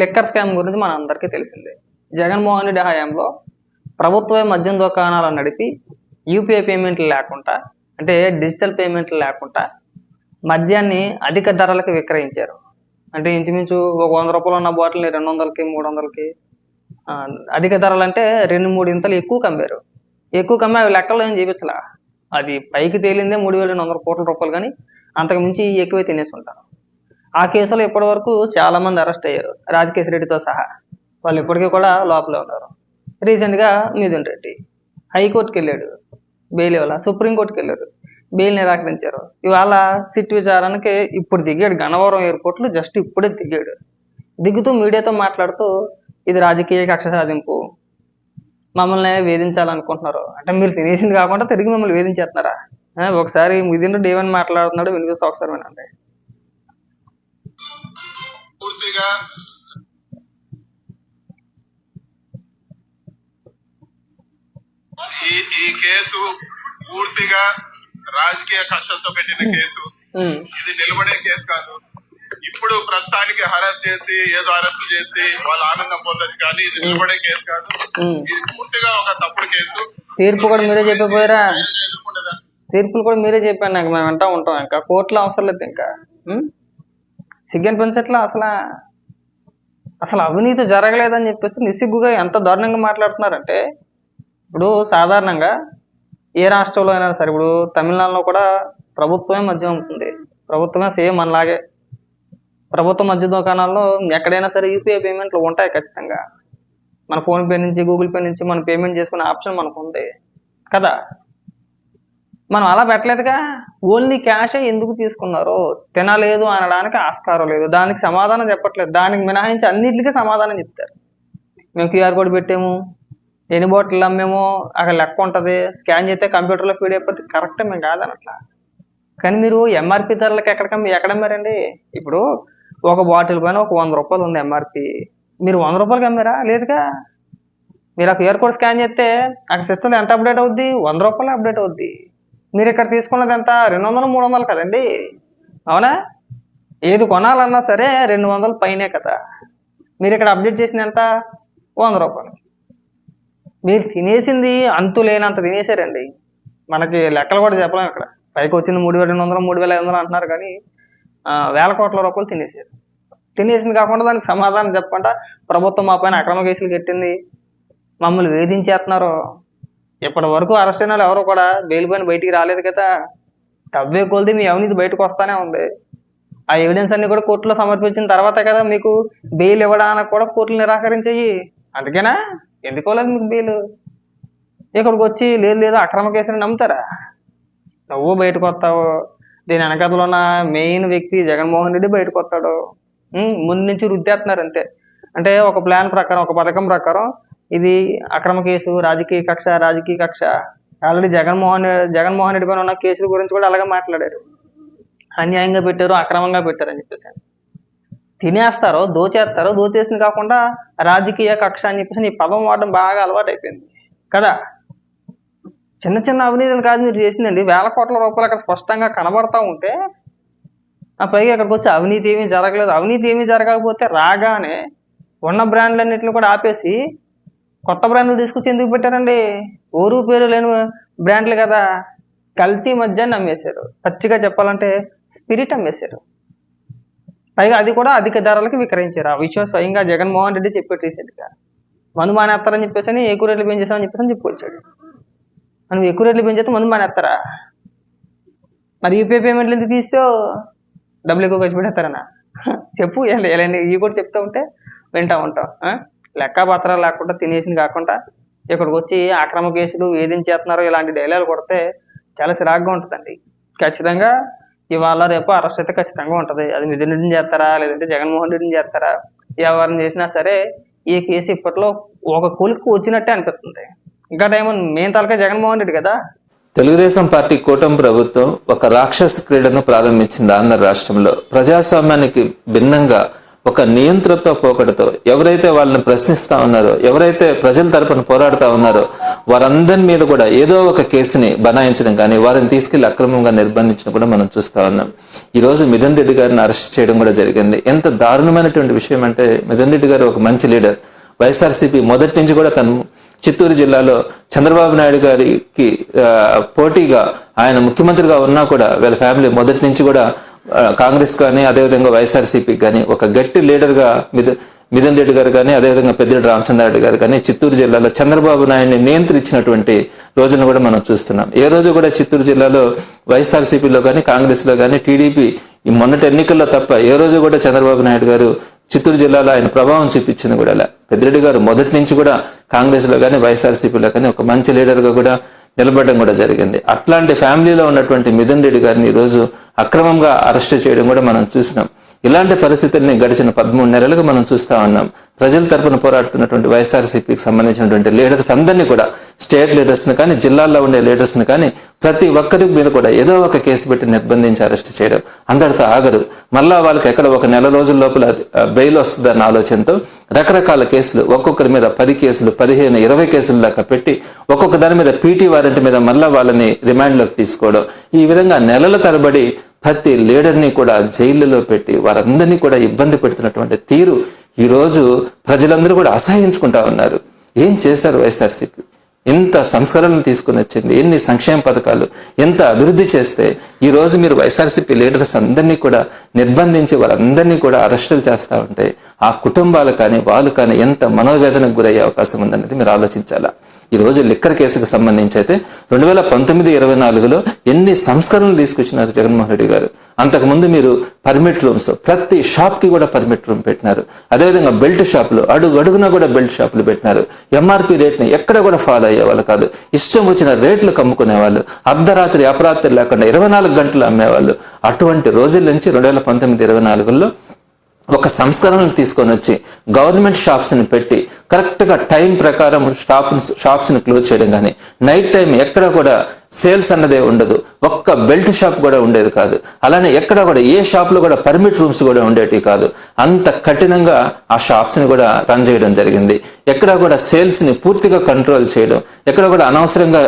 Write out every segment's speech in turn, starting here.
Liquor scam గురించి మన అందరికీ తెలిసిందే. జగన్మోహన్ రెడ్డి హయాంలో ప్రభుత్వమే మద్యం దుకాణాలు నడిపి యూపీఐ పేమెంట్లు లేకుండా అంటే డిజిటల్ పేమెంట్లు లేకుండా మద్యాన్ని అధిక ధరలకు విక్రయించారు. అంటే ఇంచుమించు ఒక వంద రూపాయలు ఉన్న బాటిల్ని రెండు వందలకి మూడు వందలకి అధిక ధరలు అంటే రెండు మూడు ఇంతలు ఎక్కువ కమ్మారు. ఎక్కువ కమ్మి అవి లెక్కలు ఏం చూపించలా? అది పైకి తేలిందే మూడు వేల రెండు వందల కోట్ల రూపాయలు కానీ అంతకు మించి ఎక్కువే తినేసి ఉంటారు ఆ కేసులో ఇప్పటి వరకు చాలా మంది అరెస్ట్ అయ్యారు. రాజకేశ్ రెడ్డితో సహా. వాళ్ళు ఇప్పటికీ కూడా లోపలే ఉన్నారు. రీసెంట్గా మిథున్ రెడ్డి హైకోర్టుకి వెళ్ళాడు. బెయిల్ ఇవ్వాల? సుప్రీంకోర్టుకి వెళ్ళారు బెయిల్ నిరాకరించారు. ఇవాళ సిట్ విచారణకి ఇప్పుడు దిగాడు. గన్నవరం ఎయిర్పోర్ట్లో జస్ట్ ఇప్పుడే దిగాడు. దిగుతూ మీడియాతో మాట్లాడుతూ ఇది రాజకీయ కక్ష సాధింపు. మమ్మల్ని వేధించాలనుకుంటున్నారు. అంటే మీరు తినేసింది కాకుండా తిరిగి మమ్మల్ని వేధించేస్తున్నారా? ఒకసారి మిథున్ రెడ్డి ఏమని మాట్లాడుతున్నాడు వినిపిస్తా ఒకసారి వినండి. పూర్తిగా ఈ ఈ కేసు పూర్తిగా రాజకీయ కక్షలతో పెట్టిన కేసు. ఇది నిలబడే కేసు కాదు. ఇప్పుడు ప్రస్తుతానికి అరెస్ట్ చేసి ఏదో అరెస్ట్ చేసి వాళ్ళ ఆనందం పొందొచ్చు కానీ ఇది నిలబడే కేసు కాదు. ఇది పూర్తిగా ఒక తప్పుడు కేసు. తీర్పు కూడా మీరే చెప్పిపోయారా తీర్పులు కూడా మీరే చెప్పాను నాకు. మేము వింటా ఉంటాం ఇంకా. కోర్టులో అవసరం లేదు ఇంకా. సిగ్గనిపించట్లా అసలు అసలు అవినీతి జరగలేదని చెప్పేసి నిసిగ్గుగా ఎంత దారుణంగా మాట్లాడుతున్నారంటే ఇప్పుడు సాధారణంగా ఏ రాష్ట్రంలో అయినా సరే ఇప్పుడు తమిళనాడులో కూడా ప్రభుత్వమే మద్యం అమ్ముతుంది. ప్రభుత్వమే సేమ్ మనలాగే. ప్రభుత్వ మద్య దుకాణాల్లో ఎక్కడైనా సరే యూపీఐ పేమెంట్లు ఉంటాయి ఖచ్చితంగా. మన ఫోన్పే నుంచి గూగుల్ పే నుంచి మనం పేమెంట్ చేసుకునే ఆప్షన్ మనకు ఉంది కదా? మనం అలా పెట్టలేదుగా? ఓన్లీ క్యాషే ఎందుకు తీసుకున్నారు తినలేదు అనడానికి ఆస్కారం లేదు. దానికి సమాధానం చెప్పట్లేదు. దానికి మినహాయించి అన్నిటికీ సమాధానం చెప్తారు. మేము క్యూఆర్ కోడ్ పెట్టాము. ఎన్ని బాటిల్ అమ్మేమో అక్కడ లెక్క ఉంటుంది. స్కాన్ చేస్తే కంప్యూటర్లో ఫీడ్ అయిపోతే కరెక్ట్ మేము కాదనట్లా. కానీ మీరు ఎంఆర్పి ధరలకు ఎక్కడికమ్మ ఎక్కడ ఎక్కడమ్మారండి ఇప్పుడు ఒక బాటిల్ పైన ఒక వంద రూపాయలు ఉంది ఎంఆర్పి మీరు వంద రూపాయలకి అమ్మారా లేదుగా. మీరు ఆ క్యూఆర్ కోడ్ స్కాన్ చేస్తే అక్కడ సిస్టమ్లో ఎంత అప్డేట్ అవుద్ది? వంద రూపాయలు అప్డేట్ అవుద్ది. మీరు ఇక్కడ తీసుకున్నది ఎంత? రెండు వందలు మూడు వందలు కదండి. అవునా? ఏది కొనాలన్నా సరే రెండు వందలు పైనే కదా. మీరు ఇక్కడ అప్డేట్ చేసింది ఎంత? వంద రూపాయలు. మీరు తినేసింది అంతు లేనంత తినేసారండి. మనకి లెక్కలు కూడా చెప్పలేము ఇక్కడ. పైకి వచ్చింది మూడు వేల రెండు వందలు మూడు వేల ఐదు వందలు అంటున్నారు కానీ వేల కోట్ల రూపాయలు తినేసారు. తినేసింది కాకుండా దానికి సమాధానం చెప్పకుండా ప్రభుత్వం మా పైన అక్రమ కేసులు కట్టింది. మమ్మల్ని వేధించేస్తున్నారు. ఇప్పటి వరకు అరెస్ట్ అయిన వాళ్ళు ఎవరు కూడా బెయిల్ పైన బయటికి రాలేదు కదా. తవ్వే కొలిది మీ అవినీతి బయటకు వస్తానే ఉంది. ఆ ఎవిడెన్స్ అన్ని కూడా కోర్టులో సమర్పించిన తర్వాత కదా మీకు బెయిల్ ఇవ్వడానికి కూడా కోర్టులు నిరాకరించాయి. అందుకేనా? ఎందుకోలేదు మీకు బెయిల్? ఇక్కడికి వచ్చి లేదు లేదు అక్రమ కేసుని నమ్ముతారా? నువ్వు బయటకు వస్తావు. దీని వెనకతలో ఉన్న మెయిన్ వ్యక్తి జగన్మోహన్ రెడ్డి బయటకు వస్తాడు. ముందు నుంచి రుద్దేస్తున్నారు అంతే. అంటే ఒక ప్లాన్ ప్రకారం ఒక పథకం ప్రకారం ఇది అక్రమ కేసు రాజకీయ కక్ష రాజకీయ కక్ష. ఆల్రెడీ జగన్మోహన్ జగన్మోహన్ రెడ్డి పైన ఉన్న కేసుల గురించి కూడా అలాగే మాట్లాడారు. అన్యాయంగా పెట్టారు అక్రమంగా పెట్టారు అని చెప్పేసి. తినేస్తారు దోచేస్తారు దోచేసింది కాకుండా రాజకీయ కక్ష అని చెప్పేసి ఈ పదం వాడడం బాగా అలవాటు అయిపోయింది కదా? చిన్న చిన్న అవినీతిని కాదు మీరు చేసిందండి. వేల కోట్ల రూపాయలు అక్కడ స్పష్టంగా కనబడతా ఉంటే ఆ పైగా అక్కడికి వచ్చి అవినీతి ఏమీ జరగలేదు. అవినీతి ఏమీ జరగకపోతే రాగానే ఉన్న బ్రాండ్లన్నింటిని కూడా ఆపేసి కొత్త బ్రాండ్లు తీసుకొచ్చి ఎందుకు పెట్టారండి? ఊరు పేరు లేని బ్రాండ్లు కదా. కల్తీ మద్యాన్ని అమ్మేశారు. పచ్చిగా చెప్పాలంటే స్పిరిట్ అమ్మేశారు. పైగా అది కూడా అధిక ధరలకు విక్రయించారు. ఆ విషయం స్వయంగా జగన్మోహన్ రెడ్డి చెప్పాడు రీసెంట్గా. మందు మానేస్తారని చెప్పేసి అని ఎక్కువ రేట్లు పెంచేసామని చెప్పేసి అని చెప్పుకొచ్చాడు మనం ఎక్కువ రేట్లు పెంచేస్తే మందు మానేస్తారా మరి యూపీఐ పేమెంట్లు ఎందుకు తీసావు డబ్బులు ఎక్కువ ఖర్చు పెట్టేస్తారనా? చెప్పు ఎలా ఇవి కూడా చెప్తూ ఉంటే వింటా ఉంటాం. లెక్క పత్రాలు లేకుండా తినేసింది కాకుండా ఇక్కడికి వచ్చి అక్రమ కేసులు వేధించేస్తున్నారు ఇలాంటి డైలాగులు కొడితే చాలా సిరాగ్గా ఉంటుందండి. ఖచ్చితంగా ఇవాళ రేపు అరెస్ట్ అయితే ఖచ్చితంగా ఉంటుంది. అది నిధుల రెడ్డిని చేస్తారా? లేదంటే జగన్మోహన్ రెడ్డిని చేస్తారా? ఎవరిని చేసినా సరే ఈ కేసు ఇప్పట్లో ఒక కూలికి వచ్చినట్టే అనిపిస్తుంది. ఇంకా టైం మెయిన్ తలకే జగన్మోహన్ రెడ్డి కదా? తెలుగుదేశం పార్టీ కూటమి ప్రభుత్వం ఒక రాక్షస క్రీడను ప్రారంభించింది ఆంధ్ర రాష్ట్రంలో. ప్రజాస్వామ్యానికి భిన్నంగా ఒక నియంత్రణతో పోకడతో ఎవరైతే వాళ్ళని ప్రశ్నిస్తా ఉన్నారో ఎవరైతే ప్రజల తరపున పోరాడుతూ ఉన్నారో వారందరి మీద కూడా ఏదో ఒక కేసుని బనాయించడం కానీ వారిని తీసుకెళ్ళి అక్రమంగా నిర్బంధించడం కూడా మనం చూస్తా ఉన్నాం. ఈ రోజు మిథున్ రెడ్డి గారిని అరెస్ట్ చేయడం కూడా జరిగింది. ఎంత దారుణమైనటువంటి విషయం అంటే మిథున్ రెడ్డి గారు ఒక మంచి లీడర్. వైఎస్ఆర్సీపీ మొదటి నుంచి కూడా తను చిత్తూరు జిల్లాలో చంద్రబాబు నాయుడు గారికి పోటీగా ఆయన ముఖ్యమంత్రిగా ఉన్నా కూడా వీళ్ళ ఫ్యామిలీ మొదటి నుంచి కూడా కాంగ్రెస్ కానీ అదేవిధంగా వైఎస్ఆర్సీపీకి కానీ ఒక గట్టి లీడర్గా మిథు మిథున్ రెడ్డి గారు కానీ అదేవిధంగా పెద్దిరెడ్డి రామచంద్రారెడ్డి గారు కానీ చిత్తూరు జిల్లాలో చంద్రబాబు నాయుడిని నియంత్రించినటువంటి రోజును కూడా మనం చూస్తున్నాం. ఏ రోజు కూడా చిత్తూరు జిల్లాలో వైఎస్ఆర్సీపీలో కానీ కాంగ్రెస్లో కానీ టీడీపీ ఈ మొన్నటి ఎన్నికల్లో తప్ప ఏ రోజు కూడా చంద్రబాబు నాయుడు గారు చిత్తూరు జిల్లాలో ఆయన ప్రభావం చూపించింది కూడా అలా. పెద్దిరెడ్డి గారు మొదటి నుంచి కూడా కాంగ్రెస్లో కానీ వైఎస్ఆర్సీపీలో కానీ ఒక మంచి లీడర్గా కూడా నిలబడడం కూడా జరిగింది. అట్లాంటి ఫ్యామిలీలో ఉన్నటువంటి మిథున్ రెడ్డి గారిని ఈరోజు అక్రమంగా అరెస్ట్ చేయడం కూడా మనం చూసినాం. ఇలాంటి పరిస్థితుల్ని గడిచిన పదమూడు నెలలుగా మనం చూస్తా ఉన్నాం. ప్రజల తరపున పోరాడుతున్నటువంటి వైఎస్ఆర్సీపీకి సంబంధించినటువంటి లీడర్స్ అందరినీ కూడా స్టేట్ లీడర్స్ని కానీ జిల్లాల్లో ఉండే లీడర్స్ని కానీ ప్రతి ఒక్కరి మీద కూడా ఏదో ఒక కేసు పెట్టి నిర్బంధించి అరెస్ట్ చేయడం అందరితో ఆగరు మళ్ళా వాళ్ళకి ఎక్కడ ఒక నెల రోజుల లోపల బెయిల్ వస్తుందన్న ఆలోచనతో రకరకాల కేసులు ఒక్కొక్కరి మీద పది కేసులు పదిహేను ఇరవై కేసుల దాకా పెట్టి ఒక్కొక్క దాని మీద పీటీ వారెంట్ మీద మళ్ళా వాళ్ళని రిమాండ్లోకి తీసుకోవడం. ఈ విధంగా నెలల తరబడి ప్రతి లీడర్ని కూడా జైళ్ళలో పెట్టి వారందరినీ కూడా ఇబ్బంది పెడుతున్నటువంటి తీరు ఈరోజు ప్రజలందరూ కూడా అసహించుకుంటా ఉన్నారు. ఏం చేశారు వైఎస్ఆర్సీపీ? ఎంత సంస్కరణలు తీసుకుని వచ్చింది ఎన్ని సంక్షేమ పథకాలు ఎంత అభివృద్ధి చేస్తే ఈరోజు మీరు వైఎస్ఆర్సీపీ లీడర్స్ అందరినీ కూడా నిర్బంధించి వాళ్ళందరినీ కూడా అరెస్టులు చేస్తూ ఉంటే ఆ కుటుంబాలు కానీ వాళ్ళు కానీ ఎంత మనోవేదనకు గురయ్యే అవకాశం ఉందనేది మీరు ఆలోచించాలా? ఈ రోజు లిక్కర్ కేసుకు సంబంధించి అయితే రెండు వేల పంతొమ్మిది ఇరవై నాలుగులో ఎన్ని సంస్కరణలు తీసుకొచ్చినారు జగన్మోహన్ రెడ్డి గారు? అంతకుముందు మీరు పర్మిట్ రూమ్స్ ప్రతి షాప్కి కూడా పర్మిట్ రూమ్ పెట్టినారు. అదేవిధంగా బెల్ట్ షాపులు అడుగు అడుగున కూడా బెల్ట్ షాపులు పెట్టినారు. ఎంఆర్పి రేట్ని ఎక్కడ కూడా ఫాలో అయ్యేవాళ్ళు కాదు. ఇష్టం వచ్చిన రేట్లు కమ్ముకునేవాళ్ళు. అర్ధరాత్రి అపరాత్రి లేకుండా ఇరవై నాలుగు గంటలు అమ్మేవాళ్ళు. అటువంటి రోజుల నుంచి రెండు వేల పంతొమ్మిది ఇరవై నాలుగులో ఒక సంస్కరణలు తీసుకొని వచ్చి గవర్నమెంట్ షాప్స్ని పెట్టి కరెక్ట్గా టైం ప్రకారం షాప్ షాప్స్ని క్లోజ్ చేయడం కానీ నైట్ టైం ఎక్కడ కూడా సేల్స్ అన్నదే ఉండదు. ఒక్క బెల్ట్ షాప్ కూడా ఉండేది కాదు. అలానే ఎక్కడ కూడా ఏ షాప్లో కూడా పర్మిట్ రూమ్స్ కూడా ఉండేటివి కాదు. అంత కఠినంగా ఆ షాప్స్ని కూడా రన్ చేయడం జరిగింది. ఎక్కడ కూడా సేల్స్ని పూర్తిగా కంట్రోల్ చేయడం ఎక్కడ కూడా అనవసరంగా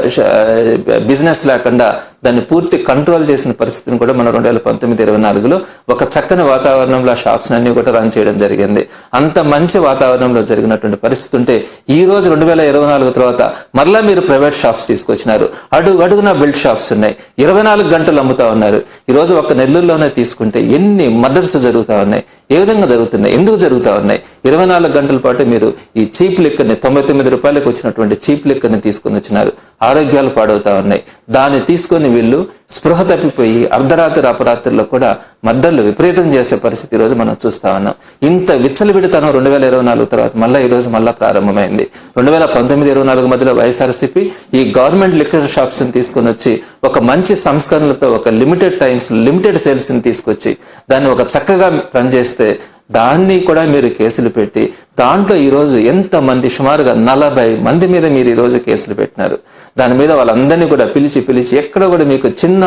బిజినెస్ లేకుండా దాన్ని పూర్తి కంట్రోల్ చేసిన పరిస్థితిని కూడా మనం రెండు వేల పంతొమ్మిది ఇరవై నాలుగులో ఒక చక్కని వాతావరణంలో ఆ షాప్స్ అన్ని కూడా రన్ చేయడం జరిగింది. అంత మంచి వాతావరణంలో జరిగినటువంటి పరిస్థితి ఉంటే ఈ రోజు రెండు వేల ఇరవై నాలుగు తర్వాత మరలా మీరు ప్రైవేట్ షాప్స్ తీసుకొచ్చినారు. అడుగు అడుగున బిల్డ్ షాప్స్ ఉన్నాయి. ఇరవై నాలుగు గంటలు అమ్ముతా ఉన్నారు. ఈ రోజు ఒక్క నెల్లూరులోనే తీసుకుంటే ఎన్ని మదర్స్ జరుగుతా ఉన్నాయి? ఏ విధంగా జరుగుతున్నాయి? ఎందుకు జరుగుతా ఉన్నాయి? ఇరవై నాలుగు గంటల పాటు మీరు ఈ చీప్ లిక్కర్ని తొంభై తొమ్మిది రూపాయలకు వచ్చినటువంటి చీప్ లిక్కర్ని తీసుకొని వచ్చినారు. ఆరోగ్యాలు పాడవుతా ఉన్నాయి. దాన్ని తీసుకొని వీళ్ళు స్పృహ తప్పిపోయి అర్ధరాత్రి అపరాత్రిలో కూడా మర్డర్లు విపరీతం చేసే పరిస్థితి ఈరోజు రోజు మనం చూస్తా ఉన్నాం. ఇంత విచ్చలవిడితనం రెండు వేల ఇరవై నాలుగు తర్వాత మళ్ళీ ఈ రోజు మళ్ళీ ప్రారంభమైంది. రెండు వేల పంతొమ్మిది ఇరవై నాలుగు మధ్యలో వైఎస్ఆర్సీపీ ఈ గవర్నమెంట్ లిక్కర్ షాప్స్ని తీసుకొని వచ్చి ఒక మంచి సంస్కరణలతో ఒక లిమిటెడ్ టైమ్స్ లిమిటెడ్ సేల్స్ని తీసుకొచ్చి దాన్ని ఒక చక్కగా రన్ చేస్తే దాన్ని కూడా మీరు కేసులు పెట్టి దాంట్లో ఈరోజు ఎంతమంది సుమారుగా నలభై మంది మీద మీరు ఈరోజు కేసులు పెట్టినారు. దాని మీద వాళ్ళందరినీ కూడా పిలిచి పిలిచి ఎక్కడ కూడా మీకు చిన్న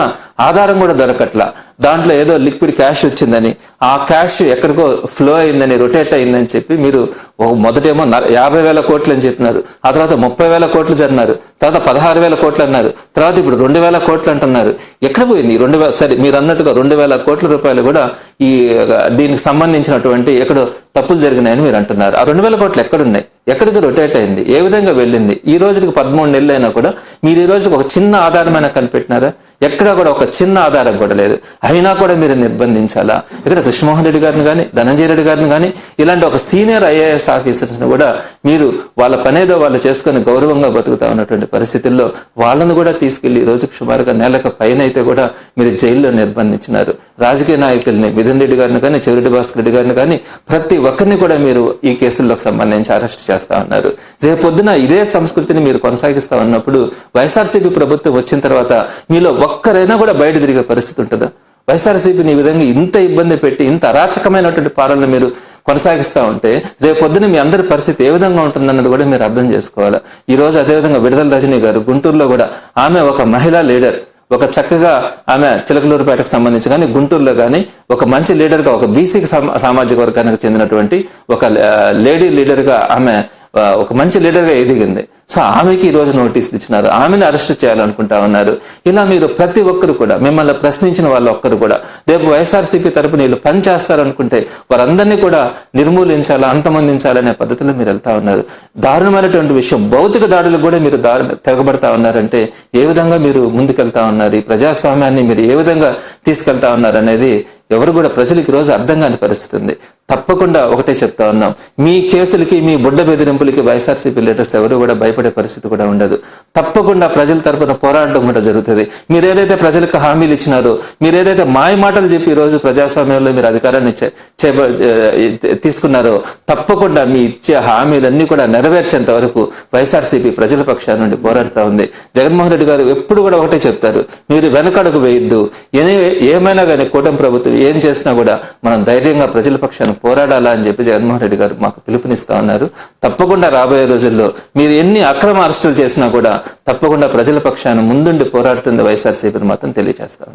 ఆధారం కూడా దొరకట్లా. దాంట్లో ఏదో లిక్విడ్ క్యాష్ వచ్చిందని ఆ క్యాష్ ఎక్కడికో ఫ్లో అయిందని రొటేట్ అయిందని చెప్పి మీరు మొదటేమో యాభై వేల కోట్లు అని చెప్పినారు. ఆ తర్వాత ముప్పై వేల కోట్లు జరిగినారు. తర్వాత పదహారు వేల కోట్లు అన్నారు. తర్వాత ఇప్పుడు రెండు వేల కోట్లు అంటున్నారు. ఎక్కడ పోయింది రెండు వేల సరే మీరు అన్నట్టుగా రెండు వేల కోట్ల రూపాయలు కూడా ఈ దీనికి సంబంధించినటువంటి ఎక్కడో తప్పులు జరిగినాయని మీరు అంటున్నారు. ఆ రెండు వేల కోట్లు ఎక్కడున్నాయి? ఎక్కడికి రొటేట్ అయింది. ఏ విధంగా వెళ్ళింది? ఈ రోజుకి పదమూడు నెలలు అయినా కూడా మీరు ఈ రోజుకి ఒక చిన్న ఆధారమైన కనిపెట్టినారా? ఎక్కడా కూడా ఒక చిన్న ఆధారం కూడా లేదు. అయినా కూడా మీరు నిర్బంధించాలా? ఇక్కడ కృష్ణమోహన్ రెడ్డి గారిని కానీ ధనంజయ రెడ్డి గారిని కానీ ఇలాంటి ఒక సీనియర్ ఐఏఎస్ ఆఫీసర్స్ని కూడా మీరు వాళ్ళ పనేదో వాళ్ళు చేసుకొని గౌరవంగా బతుకుతా ఉన్నటువంటి పరిస్థితుల్లో వాళ్ళను కూడా తీసుకెళ్ళి ఈ రోజుకి సుమారుగా నెలకు పైన అయితే కూడా మీరు జైల్లో నిర్బంధించినారు. రాజకీయ నాయకుల్ని మిథున్ రెడ్డి గారిని కానీ చెవిరెడ్డి భాస్కర్ రెడ్డి గారిని కానీ ప్రతి ఒక్కరిని కూడా మీరు ఈ కేసుల్లోకి సంబంధించి అరెస్ట్ చేస్తారు. చేస్తా ఉన్నారు రేపొద్దున ఇదే సంస్కృతిని మీరు కొనసాగిస్తా ఉన్నప్పుడు వైఎస్ఆర్సీపీ ప్రభుత్వం వచ్చిన తర్వాత మీలో ఒక్కరైనా కూడా బయట తిరిగే పరిస్థితి ఉంటుందా? వైఎస్ఆర్సీపీని ఈ విధంగా ఇంత ఇబ్బంది పెట్టి ఇంత అరాచకమైనటువంటి పాలన మీరు కొనసాగిస్తూ ఉంటే రేపొద్దున మీ అందరి పరిస్థితి ఏ విధంగా ఉంటుందన్నది కూడా మీరు అర్థం చేసుకోవాలి? ఈ రోజు అదేవిధంగా విడుదల రజనీ గారు గుంటూరులో కూడా ఆమె ఒక మహిళా లీడర్. ఒక చక్కగా ఆమె చిలకలూరుపేటకు సంబంధించి కానీ గుంటూరులో కానీ ఒక మంచి లీడర్గా ఒక బీసీ సామాజిక వర్గానికి చెందినటువంటి ఒక లేడీ లీడర్గా ఆమె ఒక మంచి లీడర్గా ఎదిగింది. సో ఆమెకి ఈ రోజు నోటీసులు ఇచ్చినారు. ఆమెను అరెస్ట్ చేయాలనుకుంటా ఉన్నారు. ఇలా మీరు ప్రతి ఒక్కరు కూడా మిమ్మల్ని ప్రశ్నించిన వాళ్ళు ఒక్కరు కూడా రేపు వైఎస్ఆర్సీపీ తరపున వీళ్ళు పనిచేస్తారనుకుంటే వారందరినీ కూడా నిర్మూలించాలా అంతమొందించాలనే పద్ధతిలో మీరు వెళ్తా ఉన్నారు. దారుణమైనటువంటి విషయం. భౌతిక దాడులు కూడా మీరు దారు తిరగబడతా ఉన్నారంటే ఏ విధంగా మీరు ముందుకెళ్తా ఉన్నారు? ఈ ప్రజాస్వామ్యాన్ని మీరు ఏ విధంగా తీసుకెళ్తా ఉన్నారు అనేది ఎవరు కూడా ప్రజలకు ఈరోజు అర్థం కాని పరిస్థితి ఉంది. తప్పకుండా ఒకటే చెప్తా ఉన్నాం. మీ కేసులకి మీ బుడ్డ బెదిరింపులకి వైఎస్ఆర్సీపీ లీడర్స్ ఎవరు కూడా భయపడ పరిస్థితి కూడా ఉండదు. తప్పకుండా ప్రజల తరపున పోరాడడం కూడా జరుగుతుంది. మీరు ఏదైతే ప్రజలకు హామీలు ఇచ్చినారో మీరు ఏదైతే మాయ మాటలు చెప్పి ఈరోజు రోజు ప్రజాస్వామ్యంలో మీరు అధికారాన్ని చే- తీసుకున్నారో తప్పకుండా మీ ఇచ్చే హామీలన్నీ కూడా నెరవేర్చేంత వరకు వైఎస్ఆర్సీపీ ప్రజల పక్షాన నుండి పోరాడుతూ ఉంది. జగన్మోహన్ రెడ్డి గారు ఎప్పుడు కూడా ఒకటే చెప్తారు మీరు వెనకడుగు వేయొద్దు. ఏ- ఏమైనా కానీ కూటమి ప్రభుత్వం ఏం చేసినా కూడా మనం ధైర్యంగా ప్రజల పక్షాన పోరాడాలా అని చెప్పి జగన్మోహన్ రెడ్డి గారు మాకు పిలుపునిస్తా ఉన్నారు. తప్పకుండా రాబోయే రోజుల్లో మీరు ఎన్ని అక్రమ అరెస్టులు చేసినా కూడా తప్పకుండా ప్రజల పక్షాన ముందుండి పోరాడుతుంది వైఎస్ఆర్సీపీని మాత్రం తెలియజేస్తా